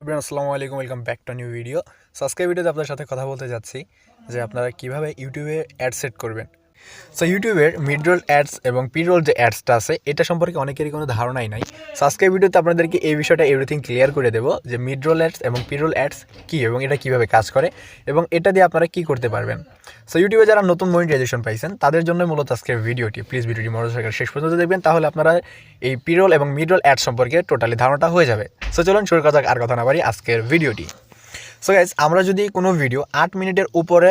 আসসালামু আলাইকুম, welcome back to new video. Subscribe ভিডিওতে আপনার সাথে কথা বলতে যাচ্ছি যে আপনারা কীভাবে ইউটিউবে অ্যাড সেট করবেন। সো ইউটিউবের মিড রোল অ্যাডস এবং পি রোল যে অ্যাডসটা আছে, এটা সম্পর্কে অনেকেরই কোনো ধারণাই নাই। সো আজকের ভিডিওতে আপনাদেরকে এই বিষয়টা এভরিথিং ক্লিয়ার করে দেবো যে মিড রোল অ্যাডস এবং পি রোল অ্যাডস কী এবং এটা কীভাবে কাজ করে এবং এটা দিয়ে আপনারা কী করতে পারবেন। সো ইউটিউবে যারা নতুন মনিটাইজেশন পাইছেন, তাদের জন্য মূলত আজকের ভিডিওটি প্লিজ ভিডিওটি মনোযোগ সরকার শেষ পর্যন্ত দেখবেন, তাহলে আপনারা এই পি রোল এবং মিড রোল অ্যাড সম্পর্কে টোটালি ধারণাটা হয়ে যাবে। সো চলুন শুরু করা যাক, আর কথা না বাড়ি আজকের ভিডিওটি সো গাইজ আমরা যদি কোনো ভিডিও আট মিনিটের উপরে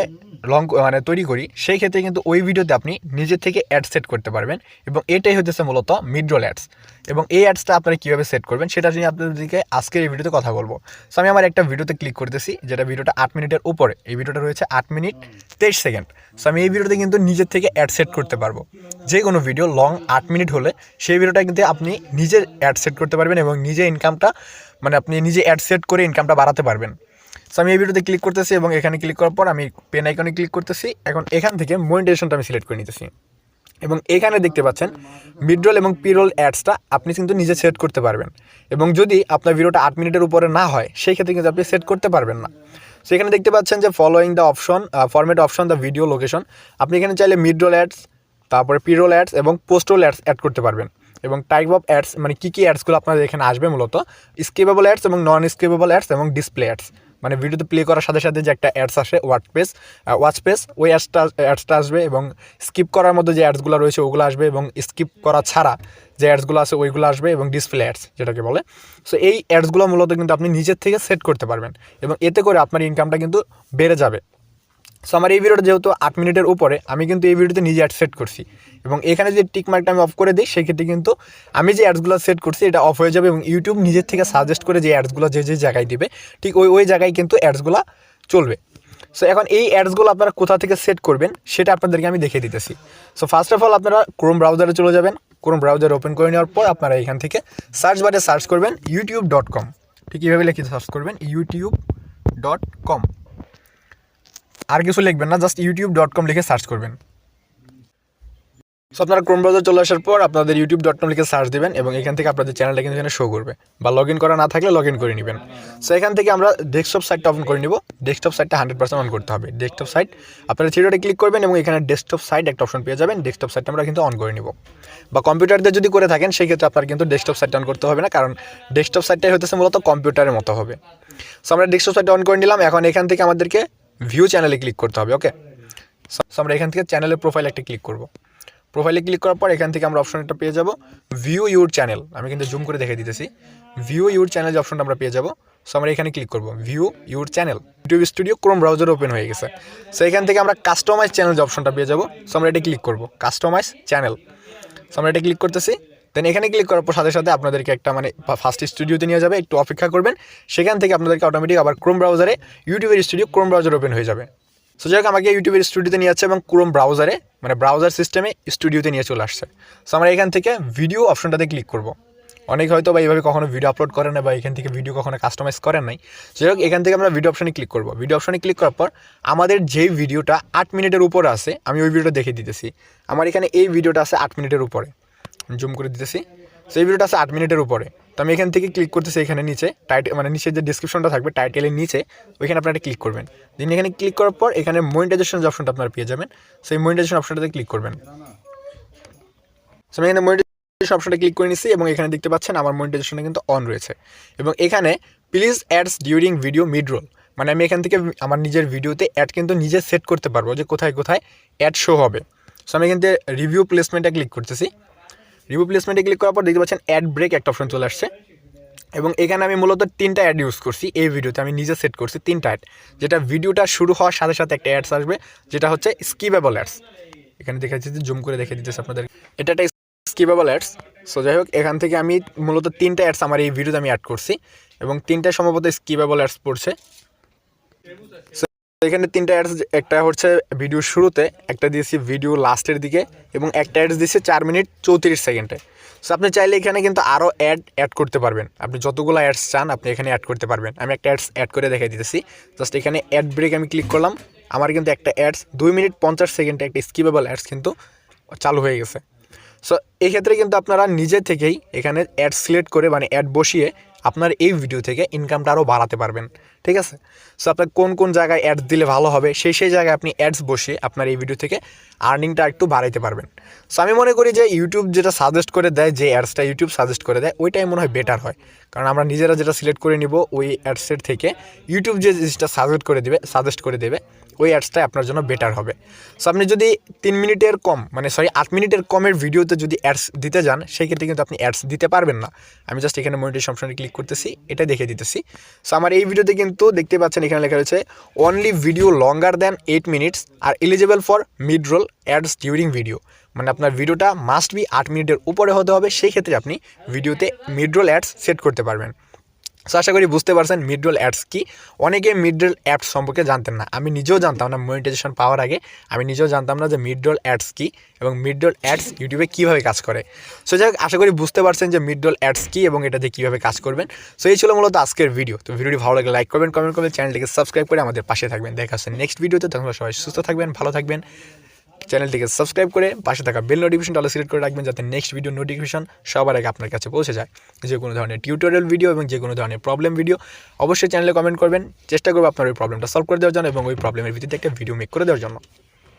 লং মানে তৈরি করি, সেই ক্ষেত্রে কিন্তু ওই ভিডিওতে আপনি নিজের থেকে অ্যাড সেট করতে পারবেন এবং এটাই হচ্ছে মূলত মিডরোল অ্যাডস এবং এই অ্যাডসটা আপনারা কীভাবে সেট করবেন, সেটা নিয়ে আপনাদেরকে আজকের এই ভিডিওতে কথা বলব। সো আমি আমার একটা ভিডিওতে ক্লিক করতেছি, যেটা ভিডিওটা আট মিনিটের উপরে। এই ভিডিওটা রয়েছে আট মিনিট তেইশ সেকেন্ড। সো আমি এই ভিডিওতে কিন্তু নিজের থেকে অ্যাড সেট করতে পারব। যে কোনো ভিডিও লং আট মিনিট হলে, সেই ভিডিওটা কিন্তু আপনি নিজের অ্যাড সেট করতে পারবেন এবং নিজে ইনকামটা মানে আপনি নিজে অ্যাড সেট করে ইনকামটা বাড়াতে পারবেন। সো আমি এই ভিডিওতে ক্লিক করতেছি এবং এখানে ক্লিক করার পর আমি পেন আইকনে ক্লিক করতেছি এখন এখান থেকে মনিটাইজেশনটা আমি সিলেক্ট করে নিতেছি। এবং এখানে দেখতে পাচ্ছেন মিডরোল এবং পিরোল অ্যাডসটা আপনি কিন্তু নিজে সেট করতে পারবেন। এবং যদি আপনার ভিডিওটা আট মিনিটের উপরে না হয়, সেই ক্ষেত্রে কিন্তু আপনি সেট করতে পারবেন না। সো এখানে দেখতে পাচ্ছেন যে following the option format option the video location আপনি এখানে চাইলে মিডরোল অ্যাডস তারপরে পিরোল অ্যাডস এবং পোস্টরোল অ্যাডস অ্যাড করতে পারবেন। এবং টাইপ অফ অ্যাডস মানে কী কী অ্যাডসগুলো আপনাদের এখানে আসবে মূলত স্কেপেবল অ্যাডস এবং নন স্কেপেবল অ্যাডস এবং ডিসপ্লে অ্যাডস মানে ভিডিওতে প্লে করার সাথে সাথে যে একটা অ্যাডস আসে ওয়াট পেস ওয়াচ পেস ওই অ্যাডসটা অ্যাডসটা আসবে এবং স্কিপ করার মধ্যে যে অ্যাডসগুলো রয়েছে ওগুলো আসবে এবং স্কিপ করা ছাড়া যে অ্যাডসগুলো আছে ওইগুলো আসবে এবং ডিসপ্লে অ্যাডস যেটাকে বলে। সো এই অ্যাডসগুলো মূলত কিন্তু আপনি নিজের থেকে সেট করতে পারবেন এবং এতে করে আপনার ইনকামটা কিন্তু বেড়ে যাবে। সো আমার এই ভিডিওটা যেহেতু আট মিনিটের উপরে, আমি কিন্তু এই ভিডিওতে নিজে অ্যাড সেট করছি। এবং এখানে যে টিক মার্কটা আমি অফ করে দিই সেক্ষেত্রে কিন্তু আমি যে অ্যাডসগুলো সেট করছি, এটা অফ হয়ে যাবে এবং ইউটিউব নিজের থেকে সাজেস্ট করে যে অ্যাডসগুলো যে যে জায়গায় দিবে, ঠিক ওই ওই জায়গায় কিন্তু অ্যাডসগুলো চলবে। সো এখন এই অ্যাডসগুলো আপনারা কোথা থেকে সেট করবেন, সেটা আপনাদেরকে আমি দেখিয়ে দিতেছি। সো ফার্স্ট অফ অল আপনারা ক্রোম ব্রাউজারে চলে যাবেন। ক্রোম ব্রাউজার ওপেন করে নেওয়ার পর আপনারা এখান থেকে সার্চ বারে সার্চ করবেন ইউটিউব ডট কম ঠিক এইভাবে লিখে সার্চ করবেন ইউটিউব ডট কম আর কিছু লিখবেন না জাস্ট ইউটিউব ডট কম লিখে সার্চ করবেন। সো আপনারা ক্রোম ব্রাউজার চলে আসার পর আপনাদের ইউটিউব ডট কম লিখে সার্চ দেবেন এবং এখান থেকে আপনাদের চ্যানেলটা কিন্তু এখানে শো করবে বা লগ ইন করা না থাকলে লগ ইন করে নেবেন। সো এখান থেকে আমরা ডেস্কটপ সাইটটা অন করে নিব। ডেস্কটপ সাইটটা হান্ড্রেড পার্সেন্ট অন করতে হবে। ডেস্কটপ সাইট আপনারা থ্রিডোটে ক্লিক করবেন এবং এখানে ডেস্কটপ সাইট একটা অপশন পেয়ে যাবেন। ডেস্কটপ সাইটটা আমরা কিন্তু অন করে নিব। বা কম্পিউটার দিয়ে যদি করে থাকেন, সেই ক্ষেত্রে আপনার কিন্তু ডেস্কটপ সাইটটা অন করতে হবে না, কারণ ডেস্কটপ সাইটটাই হতেছে মূলত কম্পিউটারের মতো হবে। সো আমরা ডেস্কটপ সাইটটা অন করে নিলাম। এখন এখান থেকে আমাদেরকে ভিউ চ্যানেলে ক্লিক করতে হবে ওকে সো আমরা এখান থেকে চ্যানেলের প্রোফাইল একটা ক্লিক করব। প্রোফাইলে ক্লিক করার পর এখান থেকে আমরা অপশন একটা পেয়ে যাব ভিউ ইউর চ্যানেল আমি কিন্তু জুম করে দেখে দিতেছি। ভিউ ইউর চ্যানেল যে অপশনটা আমরা পেয়ে যাব সো আমরা এখানে ক্লিক করব view your channel YouTube studio Chrome browser open হয়ে গেছে। সো এখান থেকে আমরা কাস্টমাইজ চ্যানেল যে অপশনটা পেয়ে যাব সো আমরা এটা ক্লিক করব কাস্টমাইজ চ্যানেল সো আমরা এটা ক্লিক করতেছি দেন এখানে ক্লিক করার পর সাথে সাথে আপনাদেরকে একটা মানে ফার্স্ট স্টুডিওতে নিয়ে যাবে, একটু অপেক্ষা করবেন। সেখান থেকে আপনাদেরকে অটোমেটিক আবার ক্রোম ব্রাউজারে ইউটিউবের স্টুডিও ক্রোম ব্রাউজার ওপেন হয়ে যাবে। সো যাই হোক, আমাকে ইউটিউবের স্টুডিওতে নিয়ে যাচ্ছে এবং ক্রোম ব্রাউজারে মানে ব্রাউজার সিস্টেমে স্টুডিওতে নিয়ে চলে আসছে। সো আমরা এখান থেকে ভিডিও অপশনটাতে ক্লিক করব। অনেক হয়তো বা এইভাবে কখনো ভিডিও আপলোড করেন না বা এখান থেকে ভিডিও কখনো কাস্টমাইজ করেন নাই। যাই হোক, এখান থেকে আমরা ভিডিও অপশনে ক্লিক করব। ভিডিও অপশনে ক্লিক করার পর আমাদের যেই ভিডিওটা আট মিনিটের উপরে আছে, আমি ওই ভিডিওটা দেখে দিতেছি। আমার এখানে এই ভিডিওটা আছে আট মিনিটের উপরে। জুম করে দিতেছি। সেই ভিডিওটা আছে আট মিনিটের উপরে। তো আমি এখান থেকে ক্লিক করতেছি এখানে নিচে। টাইটেল মানে নিচে যে ডিসক্রিপশনটা থাকবে টাইটেলের নিচে, ওইখানে আপনারা ক্লিক করবেন। দিন এখানে ক্লিক করার পর এখানে মনিটাইজেশন যে অপশনটা আপনারা পেয়ে যাবেন, সেই মনিটাইজেশন অপশনটাতে ক্লিক করবেন। সো আমি এখানে মনিটাইজেশন অপশনটা ক্লিক করে নিচ্ছি এবং এখানে দেখতে পাচ্ছেন আমার মনিটাইজেশনটা কিন্তু অন রয়েছে। এবং এখানে place ads during video mid roll মানে আমি এখান থেকে আমার নিজের ভিডিওতে অ্যাড কিন্তু নিজে সেট করতে পারব যে কোথায় কোথায় অ্যাড শো হবে। সো আমি এখান থেকে রিভিউ প্লেসমেন্টে ক্লিক করতেছি। রিভিউ প্লেসমেন্টে ক্লিক করার পর দেখতে পাচ্ছেন অ্যাড ব্রেক একটা অপশন চলে আসছে। এবং এখানে আমি মূলত তিনটা অ্যাড ইউজ করছি এই ভিডিওতে। আমি নিজে সেট করছি তিনটা অ্যাড যেটা ভিডিওটা শুরু হওয়ার সাথে সাথে একটা অ্যাডস আসবে, যেটা হচ্ছে স্কিপেবল অ্যাডস এখানে দেখা যাচ্ছে জুম করে দেখে দিতেছে আপনাদের। এটা একটা স্কিপেবল অ্যাডস সো যাই হোক, এখান থেকে আমি মূলত তিনটা অ্যাডস আমার এই ভিডিওতে আমি অ্যাড করছি। এবং তিনটা সম্ভবত স্কিপেবল অ্যাডস পড়ছে। এখানে তিনটা অ্যাডস একটা হচ্ছে ভিডিও শুরুতে, একটা দিয়েছি ভিডিও লাস্টের দিকে, এবং একটা অ্যাডস দিয়েছি চার মিনিট চৌত্রিশ সেকেন্ডে। সো আপনি চাইলে এখানে কিন্তু আরও অ্যাড অ্যাড করতে পারবেন। আপনি যতগুলো অ্যাডস চান, আপনি এখানে অ্যাড করতে পারবেন। আমি একটা অ্যাডস অ্যাড করে দেখাই দিতেছি। জাস্ট এখানে অ্যাড ব্রেক আমি ক্লিক করলাম। আমার কিন্তু একটা অ্যাডস দুই মিনিট পঞ্চাশ সেকেন্ডে একটা স্কিপেবল অ্যাডস কিন্তু চালু হয়ে গেছে। সো এই ক্ষেত্রে কিন্তু আপনারা নিজে থেকেই এখানে অ্যাড সিলেক্ট করে মানে অ্যাড বসিয়ে আপনার এই ভিডিও থেকে ইনকামটা আরও বাড়াতে পারবেন, ঠিক আছে? সো আপনার কোন কোন জায়গায় অ্যাডস দিলে ভালো হবে, সেই সেই জায়গায় আপনি অ্যাডস বসিয়ে আপনার এই ভিডিও থেকে আর্নিংটা একটু বাড়াইতে পারবেন। সো আমি মনে করি যে ইউটিউব যেটা সাজেস্ট করে দেয়, যে অ্যাডসটা ইউটিউব সাজেস্ট করে দেয়, ওইটাই মনে হয় বেটার হয়। কারণ আমরা নিজেরা যেটা সিলেক্ট করে নিব, ওই অ্যাডসের থেকে ইউটিউব যে জিনিসটা সাজেস্ট করে দেবে সাজেস্ট করে দেবে, ওই অ্যাডসটাই আপনার জন্য বেটার হবে। সো আপনি যদি তিন মিনিটের কম মানে সরি আট মিনিটের কমের ভিডিওতে যদি অ্যাডস দিতে যান, সেক্ষেত্রে কিন্তু আপনি অ্যাডস দিতে পারবেন না। আমি জাস্ট এখানে মনিটাইজেশন অপশনে ক্লিক করতেছি, এটা দেখে দিতেছি। সো আমার এই ভিডিওতে কিন্তু দেখতে পাচ্ছেন এখানে লেখা রয়েছে only video longer than eight minutes are eligible for mid roll ads during video মানে আপনার ভিডিওটা মাস্ট বি আট মিনিটের উপরে হতে হবে, সেই ক্ষেত্রে আপনি ভিডিওতে মিড রোল অ্যাডস সেট করতে পারবেন। সো আশা করি বুঝতে পারছেন মিডরোল অ্যাডস কি। অনেকে মিডরোল অ্যাডস সম্পর্কে জানতেন না। আমি নিজেও জানতাম না মনিটাইজেশন পাওয়ার আগে। আমি নিজেও জানতাম না যে মিডরোল অ্যাডস কি এবং মিডরোল অ্যাডস ইউটিউবে কীভাবে কাজ করে। সো যাই আশা করি বুঝতে পারছেন যে মিডরোল অ্যাডস কি এবং এটাতে কীভাবে কাজ করবেন। সো এই ছিল মূলত আজকের ভিডিও তো ভিডিওটি ভালো লাগে লাইক করবেন কমেন্ট করবেন চ্যানেলটিকে সাবস্ক্রাইব করে আমাদের পাশে থাকবেন। দেখা হচ্ছে নেক্সট ভিডিওতে তখন সবাই সুস্থ থাকবেন, ভালো থাকবেন। চ্যানেলটিকে সাবস্ক্রাইব করে পাশে থাকা বেল নোটিফিকেশন তাহলে সিলেক্ট করে রাখবেন যাতে নেক্সট ভিডিও নোটিফিকেশন সবার আগে আপনার কাছে পৌঁছে যায়। যে কোনো ধরনের টিউটোরিয়াল ভিডিও এবং যে কোনো ধরনের প্রবলেম ভিডিও অবশ্যই চ্যানেলে কমেন্ট করবেন। চেষ্টা করব আপনার ওই প্রবলেমটা সলভ করে দেওয়ার জন্য এবং ওই প্রবলেমের ভিত্তিতে একটা ভিডিও মেক করে দেওয়ার জন্য।